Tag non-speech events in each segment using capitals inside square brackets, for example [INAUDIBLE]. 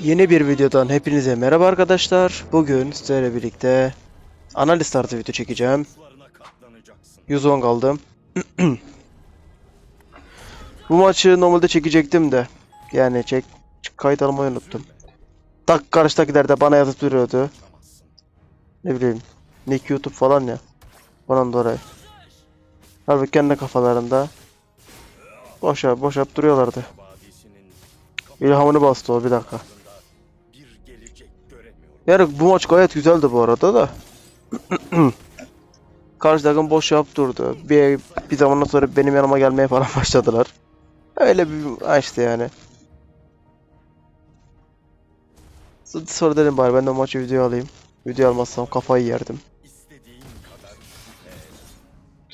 Yeni bir videodan hepinize merhaba arkadaşlar. Bugün sizlerle birlikte analiz tarzı video çekeceğim. 110 kaldım. [CLEARS THROAT] Bu maçı normalde çekecektim de. Yani çek kayıt almayı unuttum. Tak karşıdakiler de bana yazıp duruyordu. Ne bileyim. Nick YouTube falan ya. Ondan dolayı. Halbuki kendi kafalarında boşa boşap duruyorlardı. İlhamını bastı o bir dakika. Yani bu maç gayet güzeldi bu arada da. [CLEARS THROAT] Karşı takım boş yapıp durdu. Bir, bir zamandan sonra benim yanıma gelmeye falan [LAUGHS] başladılar. Öyle bir işte yani. Sonra dedim bari ben de maçı video alayım. Video almazsam kafayı yerdim.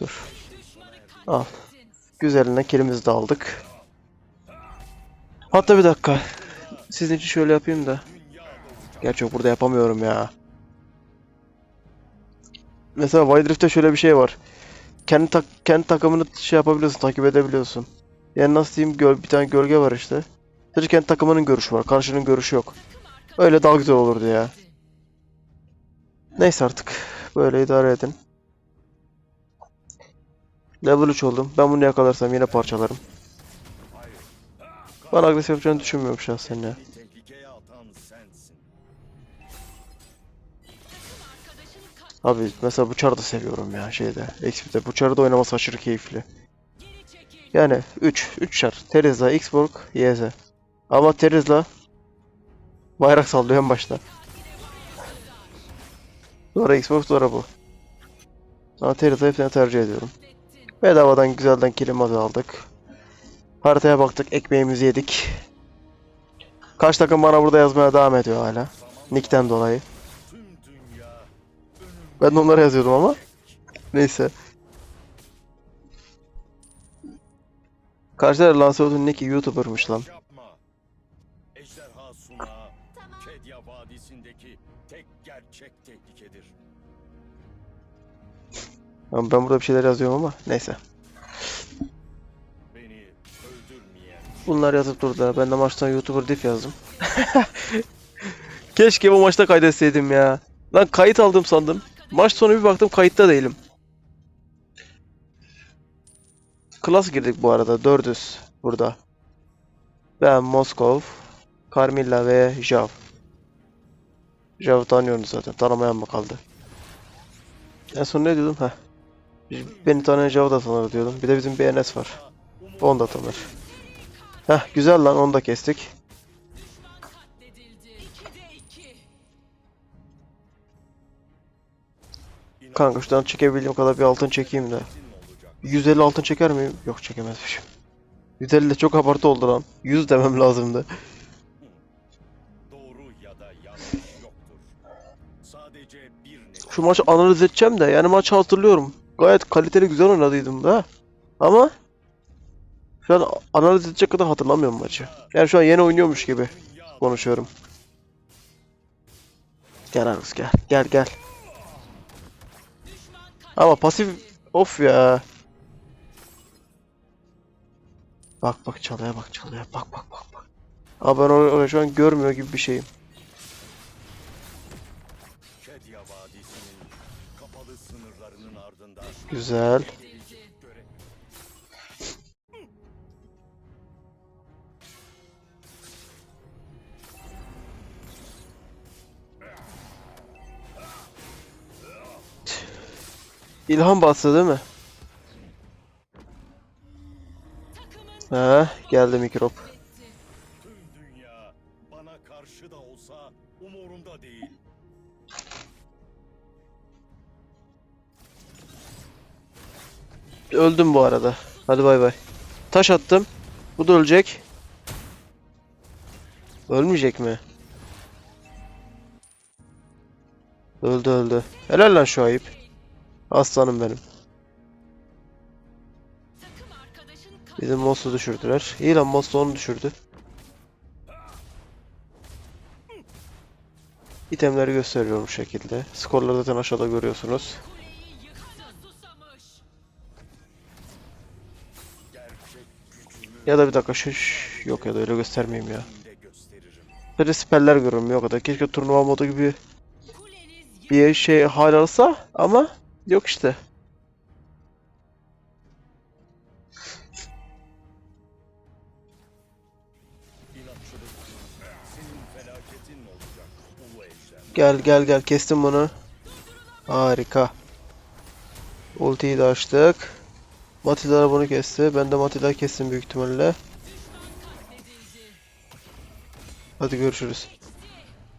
Dur. Al. Güzelinden kilimizi de aldık. Hatta bir dakika. Sizin için şöyle yapayım da. Gerçi burada yapamıyorum ya. Mesela Wild Rift'te şöyle bir şey var. Kendi tak kendi takımını şey yapabiliyorsun, takip edebiliyorsun. Yani nasıl diyeyim, göl bir tane gölge var işte. Sadece kendi takımının görüşü var, karşının görüşü yok. Öyle daha güzel olurdu ya. Neyse artık. Böyle idare edin. Level 3 oldum. Ben bunu yakalarsam yine parçalarım. Bana agresif yapacağını düşünmüyorum şahsen ya. Abi mesela bu çarı da seviyorum ya şeyde. XP'de. Bu çarı da oynaması aşırı keyifli. Yani 3. 3 çar. Terizla, Xborg, YZ. Ama Terizla bayrak sallıyor en başta. Sonra Xborg sonra bu. Ama Terizla hepsini tercih ediyorum. Bedavadan güzelden kilim aldık. Haritaya baktık, ekmeğimizi yedik. Kaç takım bana burada yazmaya devam ediyor hala. Nick'ten dolayı. Ben de onlara yazıyordum ama. Neyse. Karşıda Lancelot'un Nick'i YouTuber'mış lan. yapma. Ejderha sunağı Kedya Vadisi'ndeki tek gerçek tehlikedir. Ama ben burada bir şeyler yazıyorum ama neyse. Beni öldürmeyen Bunlar yazıp durdu. Ben de maçtan YouTuber diff yazdım. [LAUGHS] Keşke bu maçta kaydetseydim ya. Lan kayıt aldım sandım. Maç sonu bir baktım kayıtta değilim. Klas girdik bu arada. Dördüz burada. Ben Moskov, Carmilla ve Jav. Jav'ı tanıyorsunuz zaten. Tanımayan mı kaldı? En son ne diyordum? Heh. Beni tanıyan Jav'ı da tanır diyordum. Bir de bizim BNS var. Onu da tanır. Heh güzel lan onu da kestik. Kanka şuradan çekebildiğim kadar bir altın çekeyim de. 150 altın çeker miyim? Yok çekemezmişim. 150 de çok abartı oldu lan. 100 demem lazımdı. Şu maçı analiz edeceğim de yani maçı hatırlıyorum. Gayet kaliteli güzel oynadıydım da. Ama şu an analiz edecek kadar hatırlamıyorum maçı. Yani şu an yeni oynuyormuş gibi konuşuyorum. Gel Argus gel. Gel gel. Ama pasif of ya. Bak bak çalıya bak çalıya bak bak bak bak. Abi ben or- oraya şu an görmüyor gibi bir şeyim. Güzel. İlham bastı değil mi? He, geldi mikrop. Öldüm bu arada. Hadi bay bay. Taş attım. Bu da ölecek. Ölmeyecek mi? Öldü öldü. Helal lan şu ayıp. Aslanım benim. Bizim Moss'u düşürdüler. İyi lan Moss onu düşürdü. İtemleri gösteriyorum bu şekilde. Skorları zaten aşağıda görüyorsunuz. Ya da bir dakika şu yok ya da öyle göstermeyeyim ya. Sadece siperler görünmüyor o kadar. Keşke turnuva modu gibi bir şey hal alsa ama yok işte. Gel gel gel kestim bunu. Harika. Ultiyi de açtık. Matidar bunu kesti. Ben de Matidar kestim büyük ihtimalle. Hadi görüşürüz.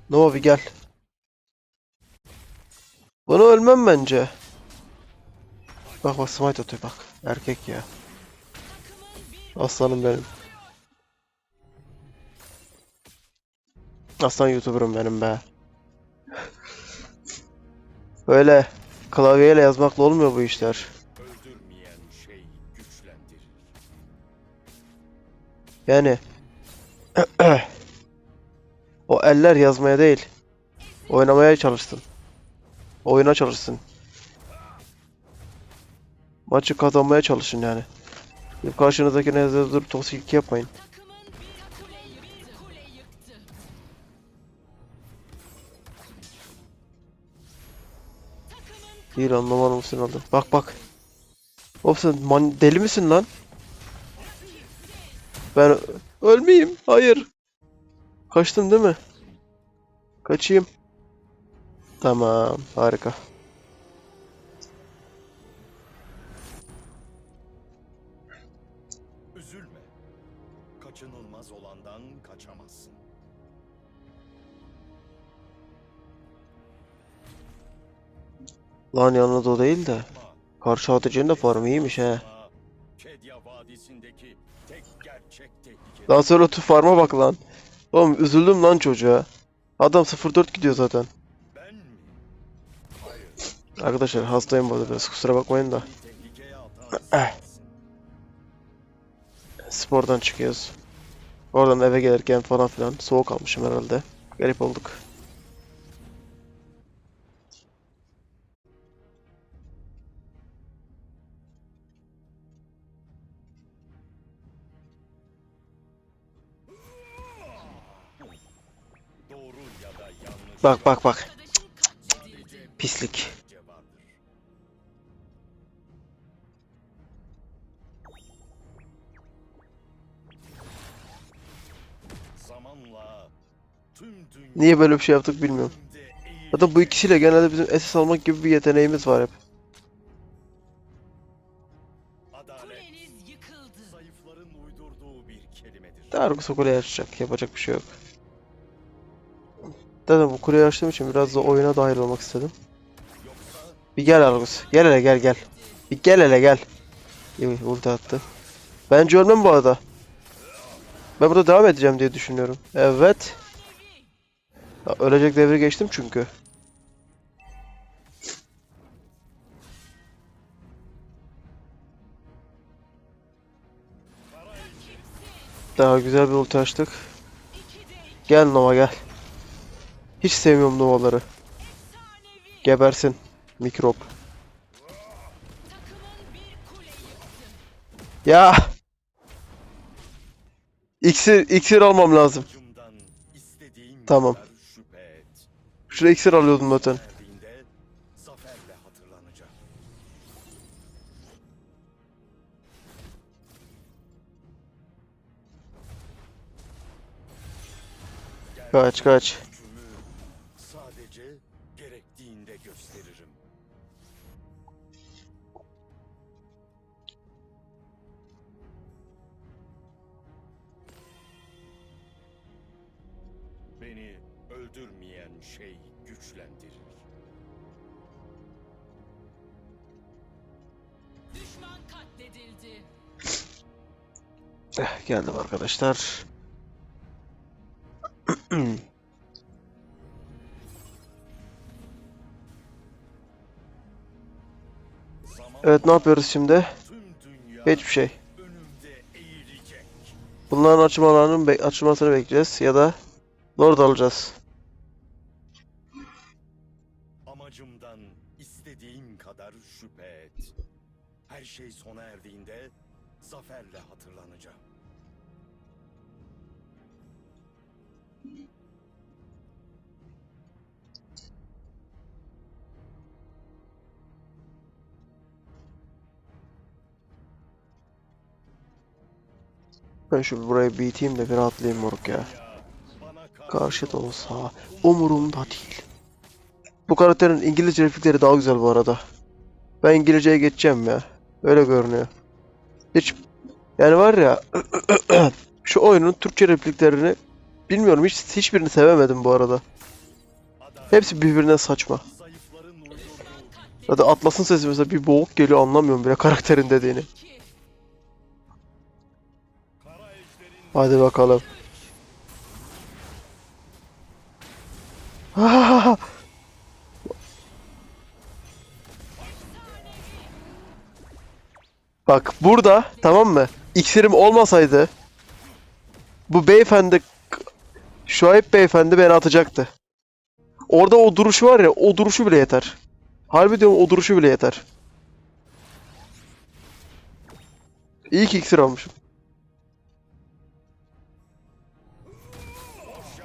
Nova bir gel. Bunu ölmem bence. Bak bak smite atıyor bak. Erkek ya. Aslanım benim. Aslan YouTuber'ım benim be. Böyle klavyeyle yazmakla olmuyor bu işler. Yani [CLEARS THROAT] o eller yazmaya değil, oynamaya çalışsın. Oyuna çalışsın. Maçı kazanmaya çalışın yani. Karşınızdakine yazıp durup toksiklik yapmayın. Değil anlamadım mısın aldı. Bak bak. Oğlum sen man- deli misin lan? Ben ölmeyeyim. Hayır. Kaçtın değil mi? Kaçayım. Tamam. Harika. Lan yalnız o değil de. Karşı atıcının da formu iyiymiş he. Daha sonra tüf farma bak lan. Oğlum üzüldüm lan çocuğa. Adam 0-4 gidiyor zaten. Arkadaşlar hastayım bu biraz kusura bakmayın da. [COUGHS] Spordan çıkıyoruz. Oradan eve gelirken falan filan soğuk almışım herhalde. Garip olduk. Bak bak bak. Pislik. Niye böyle bir şey yaptık bilmiyorum. Zaten bu ikisiyle genelde bizim SS almak gibi bir yeteneğimiz var hep. Darkus kuleyi açacak. Yapacak bir şey yok. Zaten bu kuleyi açtığım için biraz da oyuna dahil olmak istedim. Bir gel Argus. Gel hele gel gel. Bir gel hele gel. İyi ulti attı. Bence ölmem bu arada. Ben burada devam edeceğim diye düşünüyorum. Evet. Ölecek devri geçtim çünkü. Daha güzel bir ulti açtık. Gel Nova gel. Hiç sevmiyorum Nova'ları. Gebersin. Mikrop. Ya. İksir, iksir almam lazım. Tamam. Şuraya iksir alıyordum zaten. Kaç kaç. Öldürmeyen şey güçlendirir. Düşman katledildi. Eh, geldim arkadaşlar. Evet ne yapıyoruz şimdi? Hiçbir şey. Bunların açılmalarının açılmasını bekleyeceğiz ya da Lord alacağız. her şey sona erdiğinde zaferle hatırlanacağım. Ben şu buraya biteyim de bir atlayayım moruk ya. Karşıt olsa umurumda değil. Bu karakterin İngilizce replikleri daha güzel bu arada. Ben İngilizceye geçeceğim ya. Öyle görünüyor. Hiç yani var ya [CLEARS THROAT] şu oyunun Türkçe repliklerini bilmiyorum hiç hiçbirini sevemedim bu arada. Hepsi birbirine saçma. Zaten Atlas'ın sesi mesela bir boğuk geliyor anlamıyorum bile karakterin dediğini. Hadi bakalım. [LAUGHS] Bak burada tamam mı? İksirim olmasaydı bu beyefendi Şuayb beyefendi beni atacaktı. Orada o duruşu var ya o duruşu bile yeter. Harbi diyorum o duruşu bile yeter. İyi ki iksir almışım.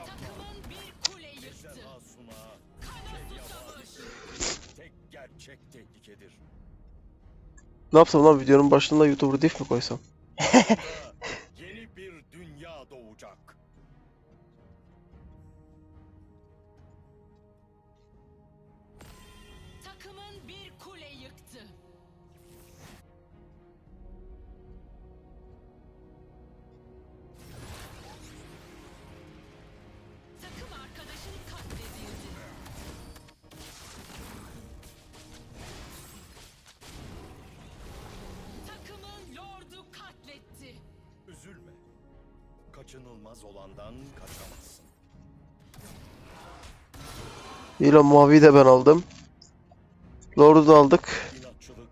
Takımın bir Ne yapsam lan videonun başında YouTuber diff mi koysam? [LAUGHS] Kaçınılmaz olandan kaçamazsın. İyi lan maviyi de ben aldım. Lord'u da aldık.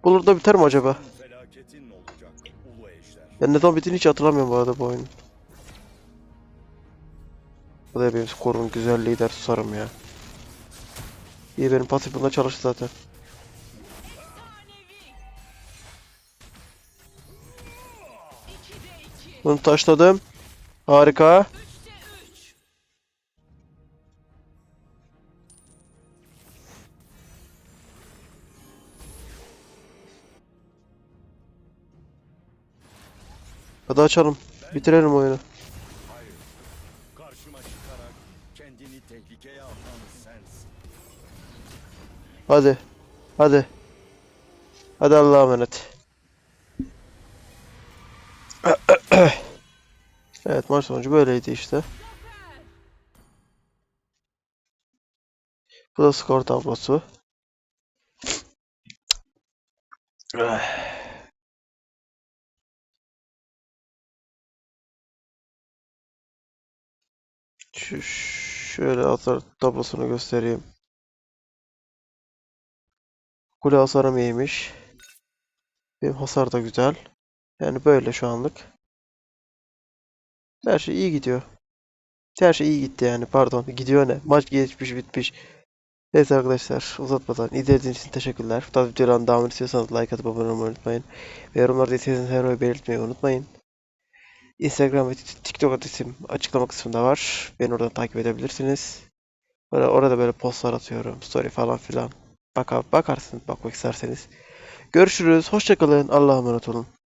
Bu Lord'da biter mi acaba? felaketin olacak ulu ejder. Ya ne zaman bittiğini hiç hatırlamıyorum bu arada bu oyunun. Bu da benim skorun güzelliği der susarım ya. İyi benim pasif bunda çalıştı zaten. Bunu taşladım. Harika. Hadi açalım. Bitirelim oyunu. Hadi. Hadi. Hadi Allah'a emanet. Evet maç sonucu böyleydi işte. Bu da skor tablosu. Şu şöyle hasar tablosunu göstereyim. Kule hasarım iyiymiş. Benim hasar da güzel. Yani böyle şu anlık. Her şey iyi gidiyor. Her şey iyi gitti yani pardon. Gidiyor ne? Maç geçmiş bitmiş. Neyse arkadaşlar uzatmadan izlediğiniz için teşekkürler. Bu tarz videoların devamını istiyorsanız like atıp abone olmayı unutmayın. Ve yorumlarda istediğiniz her oyu belirtmeyi unutmayın. Instagram ve TikTok adresim açıklama kısmında var. Beni oradan takip edebilirsiniz. Böyle orada böyle postlar atıyorum. Story falan filan. Bakar, bakarsınız bakmak isterseniz. Görüşürüz. Hoşçakalın. Allah'a emanet olun.